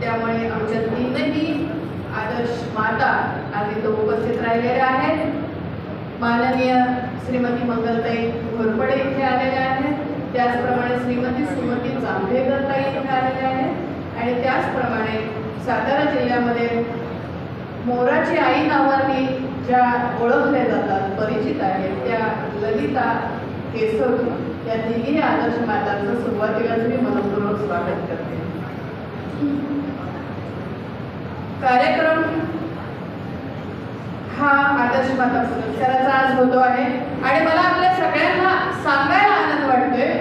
त्यामुळे आमच्या तीनही आदर्श माता आज इथं उपस्थित राहिलेल्या आहेत. माननीय श्रीमती मंगलताई घोरपडे इथे आलेल्या आहेत. त्याचप्रमाणे श्रीमती सुमती जांभेकरताई इथे आलेल्या आहेत. आणि त्याचप्रमाणे सातारा जिल्ह्यामध्ये मोराची आई नावाने ज्या ओळखल्या जातात परिचित आहेत त्या ललिता केसर या तिन्ही आदर्श मातांचं सुरुवातीलाच मी मनपूर्वक स्वागत करते. कार्यक्रम हा आदर्श माता पुरस्काराचा आज होतो आहे. आणि मला आपल्या सगळ्यांना सांगायला आनंद वाटतोय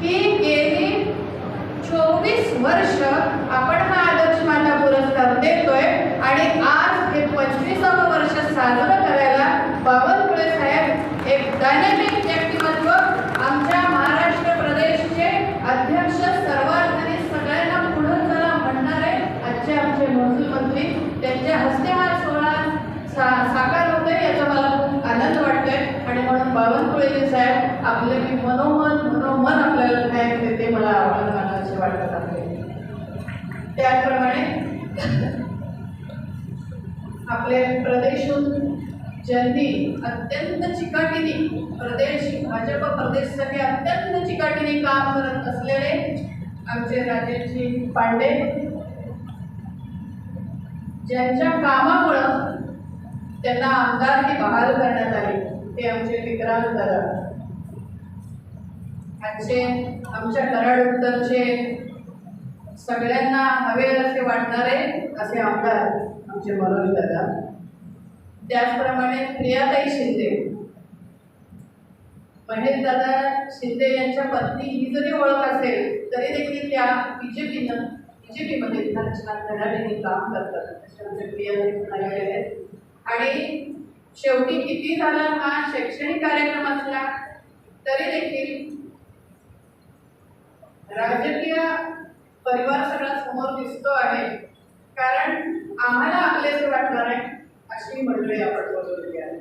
की गेली चोवीस वर्ष आपण हा आदर्श माता पुरस्कार देतोय आणि आज हे पंचवीसावं वर्ष साजरं करायला बावनकुळे साहेब एक डायनॅमिक व्यक्तिमत्व आमच्या महाराष्ट्र प्रदेशचे अध्यक्ष सर्वांनी सगळ्यांना पुढं चला म्हणणारे आजचे आमचे महसूल मंत्री त्यांच्या हस्ते हा सोहळा सा साकार होते याचा मला खूप आनंद वाटतोय. आणि म्हणून बावनकुळे साहेब आपले मी मनोमन मनोमन आपल्याला थँक देते मला आभार मानायचे वाटत आहे त्याचप्रमाणे आपले प्रदेशून ज्यांनी अत्यंत चिकाटीने प्रदेश भाजप प्रदेशसाठी अत्यंत चिकाटीने काम करत असलेले आमचे राजेशजी पांडे ज्यांच्या कामामुळं त्यांना आमदार हे बहाल करण्यात आली. ते आमचे विक्रांत दादा आजचे आमच्या कराड उत्तरचे सगळ्यांना हवे असे वाटणारे असे आमदार आमचे मनोज दादा. त्याचप्रमाणे प्रियाताई शिंदे. महेश दादा शिंदे यांच्या पत्नी ही जरी ओळख असेल तरी देखील त्या बी जे पीनं बी जे पीमध्ये काम करतात. असे आमचे प्रियाताई म्हणाले आहेत. आणि शेवटी किती झाला हा शैक्षणिक कार्यक्रम असला तरी देखील राजकीय परिवार सगळा समोर दिसतो आहे. कारण आम्हाला आपलेच वाटणार आहे अशी मंडळी आपण बोलवली आहे.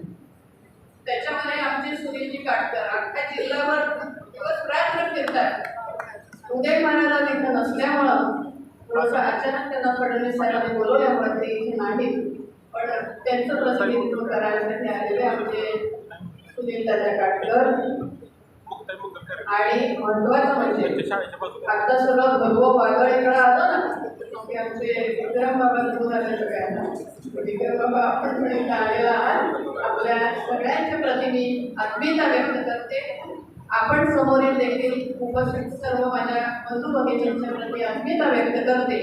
त्याच्यामध्ये आमचे सुनीलजी काटकर अख्ख्या जिल्ह्यावर दिवस रात्र फिरतात. उदय महाराजा तिथं नसल्यामुळं थोडंसं अचानक त्यांना फडणवीस साहेबांनी बोलवल्यामुळे ते इथे नाही पण त्यांचं प्रतिनिधित्व करायसाठी आलेले आमचे सुनील दादा काटकर आणि महत्वाचं म्हणजे आता सगळं भगव वादळ इकडं आलं ना की आमचे विक्रम बाबा निघून आले सगळ्यांना. विक्रम बाबा आपण पण इथं आलेला आहात. आपल्या सगळ्यांच्या प्रति आत्मीयता व्यक्त करते आपण समोरील देखील उपस्थित सर्व माझ्या बंधू भगिनींच्या प्रति आत्मीयता व्यक्त करते.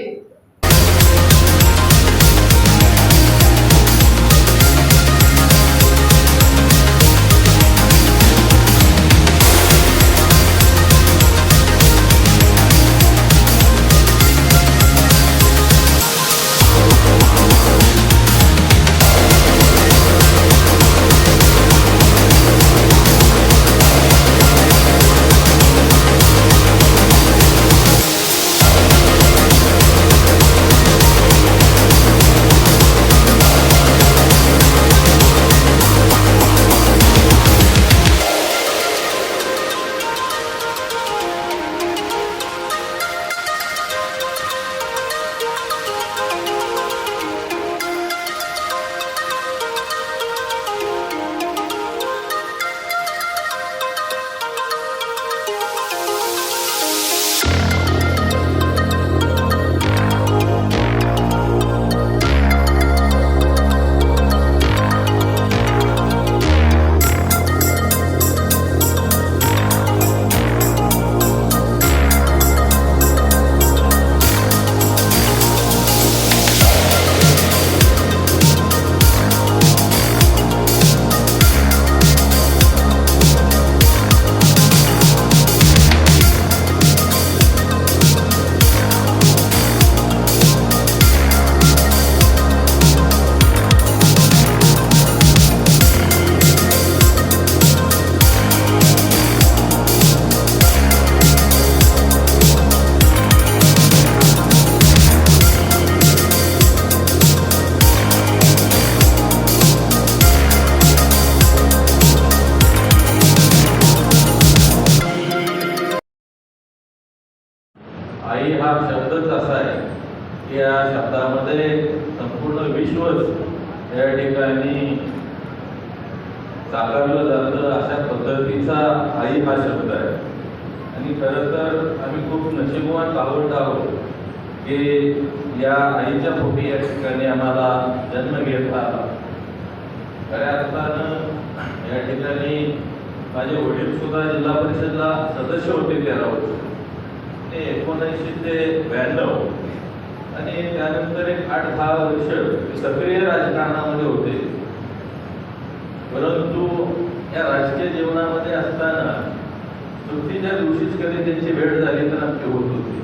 आई हा शब्दच असा आहे या शब्दामध्ये संपूर्ण विश्वच या ठिकाणी साकारलं जातं अशा पद्धतीचा आई हा शब्द आहे. आणि खरं तर आम्ही खूप नशीबवान आवडत आहोत की या आईच्या पोटी या ठिकाणी आम्हाला जन्म घेतला आला खऱ्या अर्थानं या ठिकाणी माझे वडील सुद्धा जिल्हा परिषदला सदस्य होते तेरा वर्ष. ते एकोणऐंशी ते ब्याण्णव आणि त्यानंतर एक आठ दहा वर्ष सक्रिय राजकारणामध्ये होते. परंतु या राजकीय जीवनामध्ये असताना सुट्टीच्या दिवशीच कधी त्यांची वेळ झाली तर नक्की होत होती.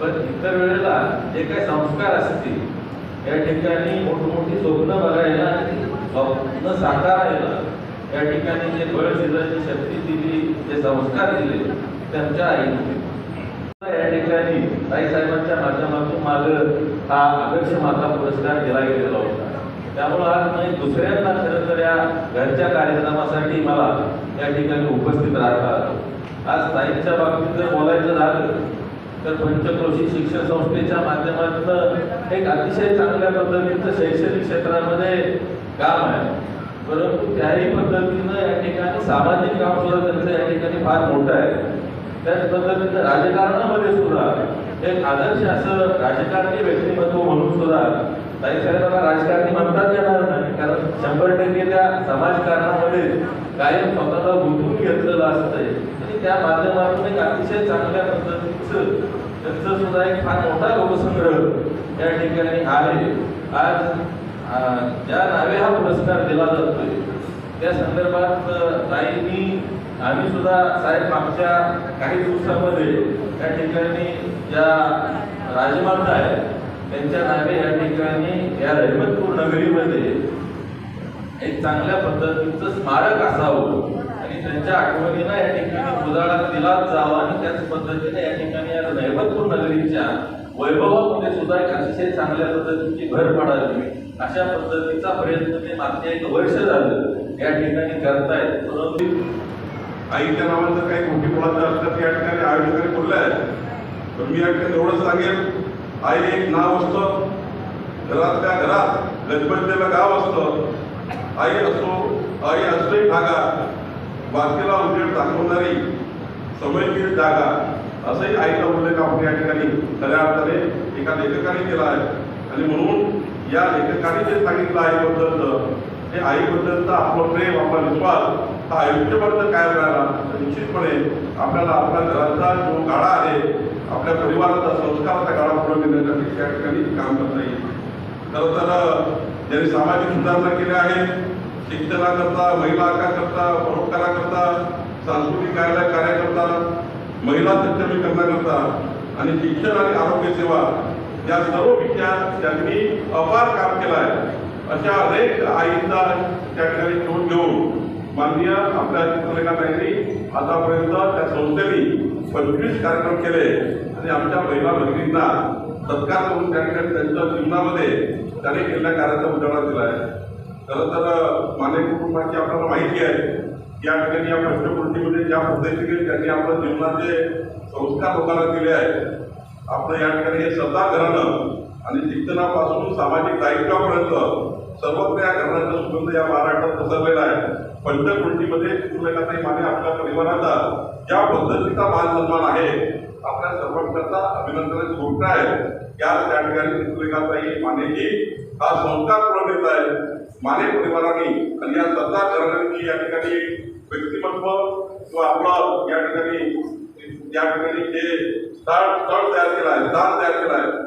पण इतर वेळेला जे काही संस्कार असतील या ठिकाणी मोठमोठी स्वप्न बघायला स्वप्न साकारायला या ठिकाणी जे बळ शिजाची शक्ती दिली जे संस्कार दिले त्यांच्या आईने या ठिकाणी ताई साहेबांच्या माध्यमातून माग हा आदर्श माता पुरस्कार दिला गेलेला होता. त्यामुळे आज मी दुसऱ्यांदा खरं तर या घरच्या कार्यक्रमासाठी मला या ठिकाणी उपस्थित राहता आलं. आज ताईंच्या बाबतीत जर बोलायचं झालं तर पंचक्रोशी शिक्षण संस्थेच्या माध्यमातून एक अतिशय चांगल्या पद्धतीचं शैक्षणिक क्षेत्रामध्ये काम आहे. परंतु त्याही पद्धतीनं या ठिकाणी सामाजिक काम सुद्धा त्यांचं या ठिकाणी फार मोठं आहे. त्याच पद्धतीनं राजकारणामध्ये सुद्धा एक आदर्श असं राजकारणी व्यक्तिमत्व म्हणून सुद्धा ताई साहेबांना राजकारणी म्हणतात येणार नाही. कारण शंभर टक्के त्या समाजकारणामध्ये कायम स्वतःला गुंतून घेतलेलं असतंय. आणि त्या माध्यमातून एक अतिशय चांगल्या पद्धतीचं त्यांचं सुद्धा एक फार मोठा लोकसंग्रह या ठिकाणी आहे. आज ज्या नावे हा पुरस्कार दिला जातोय त्या संदर्भात अं, ताईंनी आम्ही सुद्धा साहेब मागच्या काही दिवसामध्ये या ठिकाणी ज्या राजमाता आहेत त्यांच्या नावे या ठिकाणी या रहिमतपूर नगरीमध्ये एक चांगल्या पद्धतीचं स्मारक असावं आणि त्यांच्या आठवणीनं या ठिकाणी उजाळा दिलाच जावा आणि त्याच पद्धतीने या ठिकाणी या रहिमतपूर नगरीच्या वैभवामध्ये सुद्धा एक अतिशय चांगल्या पद्धतीची भर पडावी अशा पद्धतीचा प्रयत्न ते मागच्या एक वर्ष झालं या ठिकाणी करतायत. परंतु आईच्या नावाने जर काही मोठी बोलायचं असलं तर या ठिकाणी आयोजकांनी बोलल्या आहे पण मी या ठिकाणी एवढं सांगेल आई एक नाव असतं घरातल्या घरात गजबजलेलं गाव असतं. आई असो आई असो एक बाकीला उजेड दाखवणारी समयशीर जागा असंही आईचा उल्लेख आपण या ठिकाणी खऱ्या अर्थाने एका लेखकाने केला आहे. आणि म्हणून या लेखकाने जे सांगितलं आईबद्दलचं हे आईबद्दलचा आपलं प्रेम आपला विश्वास हा आयुष्यपर्यंत कायम राहिला तर निश्चितपणे आपल्याला आपल्या घराचा जो गाडा आहे आपल्या परिवाराचा संस्काराचा गाडा पुढे नेण्यासाठी त्या ठिकाणी काम करता येईल. खरं तर ज्यांनी सामाजिक सुधारणा केल्या आहेत शिक्षणाकरता महिला हक्काकरता परोपकाराकरता सांस्कृतिक कार्यालय कार्याकरता महिला सक्षमीकरणाकरता आणि शिक्षण आणि आरोग्य सेवा या सर्व विषयात त्यांनी अपार काम केलं आहे. अशा अनेक आईंचा त्या ठिकाणी शोध घेऊन माननीय आपल्या चित्रलेखाताईंनी आतापर्यंत त्या संस्थेने पंचवीस कार्यक्रम केले आणि आमच्या महिला भगिनींना सत्कार करून त्या ठिकाणी त्यांच्या जीवनामध्ये त्यांनी केलेल्या कार्याचा उजाळा दिला आहे. खरं तर माने कुटुंबाची आपल्याला माहिती आहे या ठिकाणी या पंचकृतीमध्ये ज्या पद्धतीने त्यांनी आपल्या जीवनाचे संस्कार लोकांना दिले आहेत आपलं या ठिकाणी हे सत्ता घराणं आणि शिक्षणापासून सामाजिक दायित्वापर्यंत सर्वत्र या घराण्याचा सुगंध या महाराष्ट्रात पसरलेला आहे. पंचकृतीमध्ये चित्रलेखाताई माने आपल्या परिवाराचा ज्या पद्धतीचा मान सन्मान आहे आपल्या सर्वांकरता अभिनंदनाची गोष्ट आहे. या त्या ठिकाणी चित्रलेखाताई मानेजी हा संस्कार पुढे देत आहे. माने परिवाराने आणि या सरदार घराण्यांनी या ठिकाणी व्यक्तिमत्व किंवा आपलं या ठिकाणी या ठिकाणी जे स्थळ स्थळ तयार केलं आहे स्थान तयार केलं आहे.